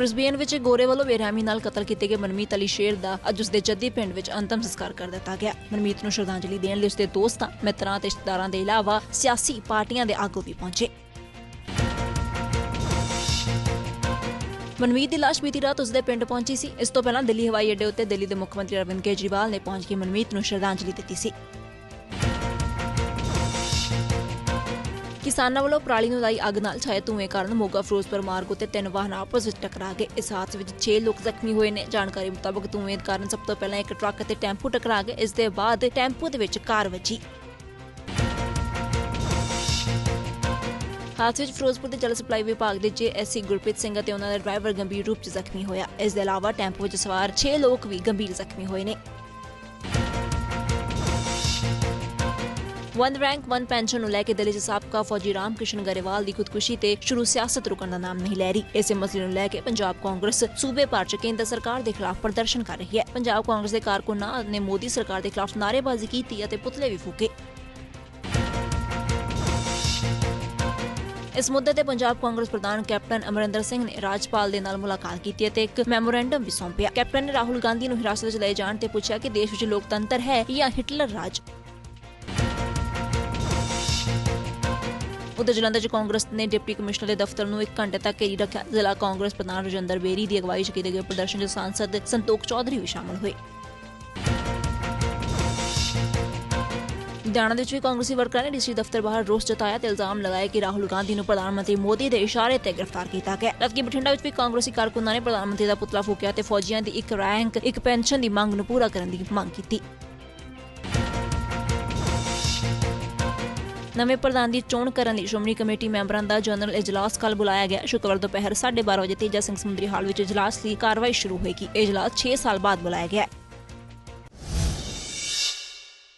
Brisbane ਵਿੱਚ ਗੋਰੇ ਵੱਲੋਂ ਬੇਰਹਿਮੀ ਨਾਲ ਕਤਲ ਕੀਤੇ ਗਏ ਮਨਮੀਤ ਅਲੀ ਸ਼ੇਰ ਦਾ ਅੱਜ ਉਸਦੇ ਜੱਦੀ ਪਿੰਡ ਵਿੱਚ ਅੰਤਮ ਸੰਸਕਾਰ ਕਰ ਦਿੱਤਾ ਗਿਆ। ਮਨਮੀਤ ਨੂੰ ਸ਼ਰਧਾਂਜਲੀ ਦੇਣ ਲਈ ਉਸਦੇ ਦੋਸਤਾਂ, ਮਿੱਤਰਾਂ ਤੇ ਰਿਸ਼ਤੇਦਾਰਾਂ ਦੇ ਇਲਾਵਾ ਸਿਆਸੀ ਪਾਰਟੀਆਂ ਦੇ ਆਗੂ ਵੀ ਪਹੁੰਚੇ। ਮਨਮੀਤ ਦੀ ਲਾਸ਼ ਬੀਤੀ ਰਾਤ ਉਸਦੇ ਪਿੰਡ ਪਹੁੰਚੀ ਸੀ। ਇਸ ਤੋਂ ਪਹਿਲਾਂ ਦਿੱਲੀ ਹਵਾਈ ਅੱਡੇ ਉੱਤੇ ਦਿੱਲੀ ਦੇ ਮੁੱਖ ਮੰਤਰੀ ਅਰਵਿੰਦ ਕੇਜਰੀਵਾਲ ਨੇ ਪਹੁੰਚ ਕੇ ਮਨਮੀਤ ਨੂੰ ਸ਼ਰਧਾਂਜਲੀ ਦਿੱਤੀ ਸੀ। ਕਿਸਾਨਾਂ ਵੱਲੋਂ ਪਰਾਲੀ ਨੂੰ ਲਾਈ ਅੱਗ ਨਾਲ ਛਾਏ ਧੂਏ ਕਾਰਨ ਮੋਗਾ ਫਿਰੋਜ਼ਪੁਰ ਮਾਰਗ ਉੱਤੇ ਤਿੰਨ ਵਾਹਨ ਆਪਸ ਵਿੱਚ ਟਕਰਾ ਗਏ। ਇਸ ਹਾਦਸੇ ਵਿੱਚ 6 ਲੋਕ ਜ਼ਖਮੀ ਹੋਏ ਨੇ। ਜਾਣਕਾਰੀ ਮੁਤਾਬਕ ਧੂਏ ਕਾਰਨ ਸਭ ਤੋਂ ਪਹਿਲਾਂ ਇੱਕ ਟਰੱਕ ਅਤੇ ਟੈਂਪੂ ਟਕਰਾ ਗਏ। ਇਸ ਦੇ ਬਾਅਦ ਟੈਂਪੂ ਦੇ ਵਿੱਚ ਕਾਰ ਵੱਜੀ। ਹਾਦਸੇ ਵਿੱਚ ਫਿਰੋਜ਼ਪੁਰ ਦੇ ਜਲ ਸਪਲਾਈ ਵਿਭਾਗ ਦੇ ਜੀਐਸਸੀ ਗੁਰਪ੍ਰੀਤ ਸਿੰਘ ਅਤੇ ਉਹਨਾਂ ਦਾ ਡਰਾਈਵਰ ਗੰਭੀਰ ਰੂਪ 'ਚ ਜ਼ਖਮੀ ਹੋਇਆ। ਇਸ ਦੇ ਇਲਾਵਾ ਟੈਂਪੂ ਵਿੱਚ ਸਵਾਰ 6 ਲੋਕ ਵੀ ਗੰਭੀਰ ਜ਼ਖਮੀ ਹੋਏ ਨੇ। ਵਨ ਰੈਂਕ ਵਨ ਪੈਨਸ਼ਨ ਨੂੰ ਲੈ ਕੇ ਦਿੱਲੀ 'ਚ ਸਾਬਕਾ ਫੌਜੀ ਰਾਮ ਕ੍ਰਿਸ਼ਨ ਗਰੇਵਾਲ ਦੀ ਖੁਦਕੁਸ਼ੀ ਤੇ ਸ਼ੁਰੂ ਸਿਆਸਤ ਰੁਕਣ ਦਾ ਨਾਮ ਨਹੀਂ ਲੈ ਰਹੀ। ਇਸੇ ਮਸਲੇ ਨੂੰ ਲੈ ਕੇ ਪੰਜਾਬ ਕਾਂਗਰਸ ਸੂਬੇ ਭਰ 'ਚ ਕੇਂਦਰ ਸਰਕਾਰ ਦੇ ਖਿਲਾਫ ਪ੍ਰਦਰਸ਼ਨ ਕਰ ਰਹੀ ਹੈ। ਪੰਜਾਬ ਕਾਂਗਰਸ ਦੇ ਕਾਰਕੁਨਾਂ ਨੇ ਮੋਦੀ ਸਰਕਾਰ ਦੇ ਖਿਲਾਫ ਨਾਅਰੇਬਾਜ਼ੀ ਕੀਤੀ ਅਤੇ ਪੁਤਲੇ ਵੀ ਫੂਕੇ। ਇਸ ਮੁੱਦੇ ਤੇ ਪੰਜਾਬ ਕਾਂਗਰਸ ਪ੍ਰਧਾਨ ਕੈਪਟਨ ਅਮਰਿੰਦਰ ਸਿੰਘ ਨੇ ਰਾਜਪਾਲ ਦੇ ਨਾਲ ਮੁਲਾਕਾਤ ਕੀਤੀ ਅਤੇ ਇੱਕ ਮੈਮੋਰੈਂਡਮ ਵੀ ਸੌਂਪਿਆ। ਕੈਪਟਨ ਨੇ ਰਾਹੁਲ ਗਾਂਧੀ ਨੂੰ ਹਿਰਾਸਤ ਵਿੱਚ ਲਏ ਜਾਣ ਤੇ ਪੁੱਛਿਆ ਕਿ ਦੇਸ਼ ਵਿੱਚ ਲੋਕਤੰਤਰ ਹੈ ਜਾਂ ਹਿਟਲਰ ਰਾਜ। ਉਧਰ ਜਲੰਧਰ 'ਚ ਕਾਂਗਰਸ ਨੇ ਡਿਪਟੀ ਕਮਿਸ਼ਨਰ ਦੇ ਦਫ਼ਤਰ ਨੂੰ 1 ਘੰਟੇ ਤੱਕ ਘੇਰੀ ਰੱਖਿਆ। ਜ਼ਿਲ੍ਹਾ ਕਾਂਗਰਸ ਪ੍ਰਧਾਨ ਰਜਿੰਦਰ ਬੇਰੀ ਦੀ ਅਗਵਾਈ 'ਚ ਕੀਤੇ ਗਏ ਪ੍ਰਦਰਸ਼ਨ 'ਚ ਸਾਂਸਦ ਸੰਤੋਖ ਚੌਧਰੀ ਵੀ ਸ਼ਾਮਲ ਹੋਏ। ਲੁਧਿਆਣਾ ਦੇ ਵਿੱਚ ਵੀ ਕਾਂਗਰਸੀ ਵਰਕਰਾਂ ਨੇ ਡੀਸੀ ਦਫ਼ਤਰ ਬਾਹਰ ਰੋਸ ਜਤਾਇਆ ਤੇ ਇਲਜ਼ਾਮ ਲਗਾਇਆ ਕਿ ਰਾਹੁਲ ਗਾਂਧੀ ਨੂੰ ਪ੍ਰਧਾਨ ਮੰਤਰੀ ਮੋਦੀ ਦੇ ਇਸ਼ਾਰੇ ਤੇ ਗ੍ਰਿਫਤਾਰ ਕੀਤਾ ਗਿਆ। ਜਦਕਿ ਬਠਿੰਡਾ ਵਿੱਚ ਵੀ ਕਾਂਗਰਸੀ ਕਾਰਕੁਨਾਂ ਨੇ ਪ੍ਰਧਾਨ ਮੰਤਰੀ ਦਾ ਪੁਤਲਾ ਫੂਕਿਆ ਤੇ ਫੌਜੀਆਂ ਦੀ ਇੱਕ ਰੈਂਕ, ਇੱਕ ਪੈਨਸ਼ਨ ਦੀ ਮੰਗ ਨੂੰ ਪੂਰਾ ਕਰਨ ਦੀ ਮੰਗ ਕੀਤੀ। ਨਵੇਂ ਪ੍ਰਧਾਨ ਦੀ ਚੋਣ ਕਰਨ ਲਈ ਸ਼੍ਰੋਮਣੀ ਕਮੇਟੀ ਮੈਂਬਰਾਂ ਦਾ ਜਨਰਲ ਇਜਲਾਸ ਕੱਲ ਬੁਲਾਇਆ ਗਿਆ। ਸ਼ੁੱਕਰਵਾਰ ਦੁਪਹਿਰ 12:30 ਵਜੇ ਤੇਜਾ ਸਿੰਘ ਸਮੁੰਦਰੀ ਹਾਲ ਵਿੱਚ ਇਜਲਾਸ ਦੀ ਕਾਰਵਾਈ ਸ਼ੁਰੂ ਹੋਏਗੀ। ਇਜਲਾਸ 6 ਸਾਲ ਬਾਅਦ ਬੁਲਾਇਆ ਗਿਆ